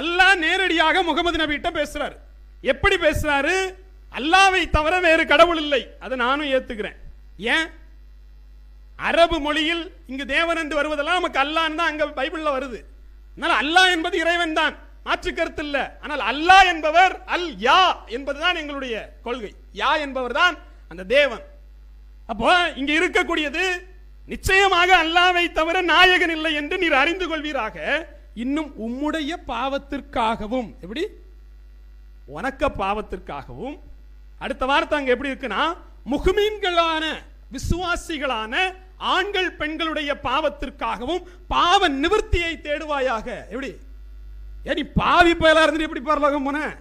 அல்லாஹ் நேரடியாக முகமது நபிகிட்ட பேசுறாரு. எப்படி பேசுறாரு? அல்லாவை தவிர வேறு கடவுள் இல்லை. அதை நானும் ஏத்துக்கிறேன். ஏன்? அரபு மொழியில் இங்கு தேவன் என்று வருவதெல்லாம் நமக்கு அல்லாஹ் தான் அங்க பைபிள்ல வருது. அதனால அல்லாஹ் என்பது இறைவன் தான். மாற்று கருத்து இல்ல. ஆனால் அல்லாஹ் என்பவர் அல் யா என்பதுதான் எங்களுடைய கொள்கை. யா என்பவர் தான் அந்த தேவன். அப்போ இங்க இருக்கக்கூடியது நிச்சயமாக அல்லாவை தவிர நாயகன் இல்லை என்று நீர் அறிந்து கொள்வீராக. இன்னும் உம்முடைய பாவத்திற்காகவும். எப்படி? உனக்க பாவத்திற்காகவும். அடுத்த வார்த்தை அங்க எப்படி இருக்குன்னா முகமீன்களான விசுவாசிகளான ஆண்கள் பெண்களுடைய பாவத்திற்காகவும் பாவ நிவர்த்தியை தேடுவாயாக. எப்படி? ஏ நீ பாவி பயலா இருந்துட்டு எப்படி பரலோகம் போன?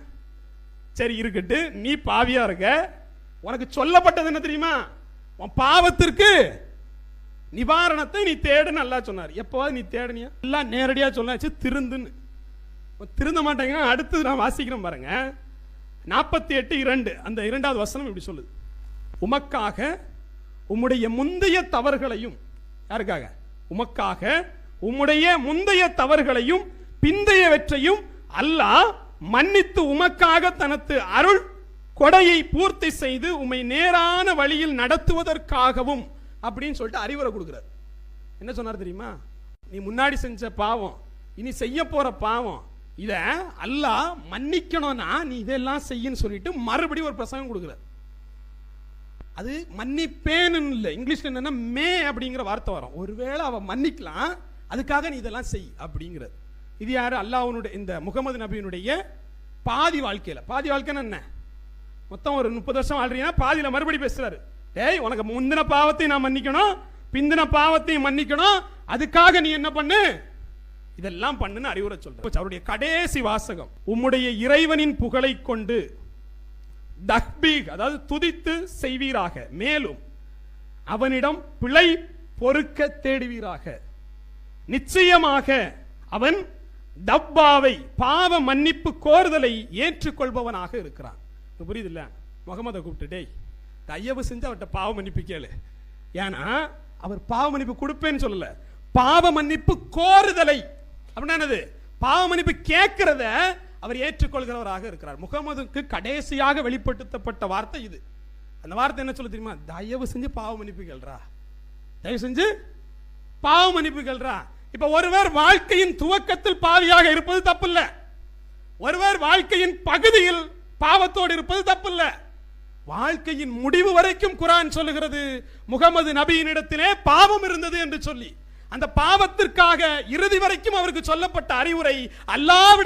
சரி இருக்கட்டு. நீ பாவியா இருக்க. உனக்கு சொல்லப்பட்டது என்ன தெரியுமா? உன் பாவத்திற்கு நிவாரணத்தை நீ தேடுன்னு நல்லா சொன்னார். எப்போவாது நீ தேடுனியா? எல்லாம் நேரடியாக சொன்னாச்சு திருந்துன்னு. திருந்த மாட்டேங்கன்னா அடுத்து நான் வாசிக்கிறேன் பாருங்க. நாற்பத்தி எட்டு இரண்டு அந்த இரண்டாவது வசனம் இப்படி சொல்லுது. உமக்காக உம்முடைய முந்தைய தவறுகளையும் யாருக்காக? உமக்காக உம்முடைய முந்தைய தவறுகளையும் பிந்தையவற்றையும் அல்லாஹ் மன்னித்து உமக்காக தனது அருள் கொடையை பூர்த்தி செய்து உம்மை நேரான வழியில் நடத்துவதற்காகவும் அப்படின்னு சொல்லிட்டு அறிவுரை கொடுக்குறாரு. என்ன சொன்னார் தெரியுமா? நீ முன்னாடி செஞ்ச பாவம் இனி செய்ய போகிற பாவம் இதை அல்லாஹ் மன்னிக்கணும்னா நீ இதெல்லாம் செய்யன்னு சொல்லிட்டு மறுபடியும் ஒரு பிரசங்கம் கொடுக்குறாரு. அது மன்னிப்பேன்னு இல்லை. இங்கிலீஷில் என்னன்னா மே அப்படிங்கிற வார்த்தை வரும். ஒருவேளை அவன் மன்னிக்கலாம் அதுக்காக நீ இதெல்லாம் செய் அப்படிங்கிறது இது யார்? அல்லாஹ்வுடைய இந்த முகமது நபியினுடைய பாதி வாழ்க்கையில். பாதி வாழ்க்கைன்னு என்ன? மொத்தம் ஒரு முப்பது வருஷம் வாழ்றீங்கன்னா பாதியில் மறுபடி பேசுகிறாரு டேய் உனக்கு முந்தின பாவத்தையும் நான் மன்னிக்கணும். பிந்தின பாவத்தையும் மன்னிக்கணும். அதுக்காக நீ என்ன பண்ணு? இதெல்லாம் பண்ணுன்னு அறிவுரை சொல்ற. அவருடைய கடைசி வாசகம். உம்முடைய இறைவனின் புகழை கொண்டு தக்பீக் அதாவது துதித்து செய்வீராக. மேலும் அவனிடம் பிழை பொறுக்க தேடுவீராக. நிச்சயமாக அவன் தப்பாவை பாவ மன்னிப்பு கோருதலை ஏற்றுக்கொள்பவனாக இருக்கிறான். புரியுது புரியுதுல்ல முகமதை கூப்பிட்டு டேய் தயவு செஞ்சு அவர்கிட்ட பாவ மன்னிப்பு கேளு. ஏன்னா அவர் பாவ மன்னிப்பு கொடுப்பேன்னு சொல்லல. பாவ மன்னிப்பு கோருதலை. அப்படின்னா என்னது? பாவ மன்னிப்பு கேட்கிறத அவர் ஏற்றுக்கொள்கிறவராக இருக்கிறார். முகமதுக்கு கடைசியாக வெளிப்படுத்தப்பட்ட வார்த்தை இது. அந்த வார்த்தை என்ன சொல்ல தெரியுமா? தயவு செஞ்சு பாவ மன்னிப்பு கேள்றா தயவு செஞ்சு பாவ மன்னிப்பு கேள்றா இப்ப ஒருவர் வாழ்க்கையின் துவக்கத்தில் பாவியாக இருப்பது தப்பில்ல. ஒருவர் வாழ்க்கையின் பகுதியில் பாவத்தோடு இருப்பது தப்பில்ல. வாழ்க்கையின் முடிவு வரைக்கும் குரான் சொல்லுகிறது முகமது நபியினிடத்திலே பாவம் இருந்தது என்று சொல்லி. அந்த பாவத்திற்காக இறுதி வரைக்கும் அவருக்கு சொல்லப்பட்ட அறிவுரை அல்லாவிட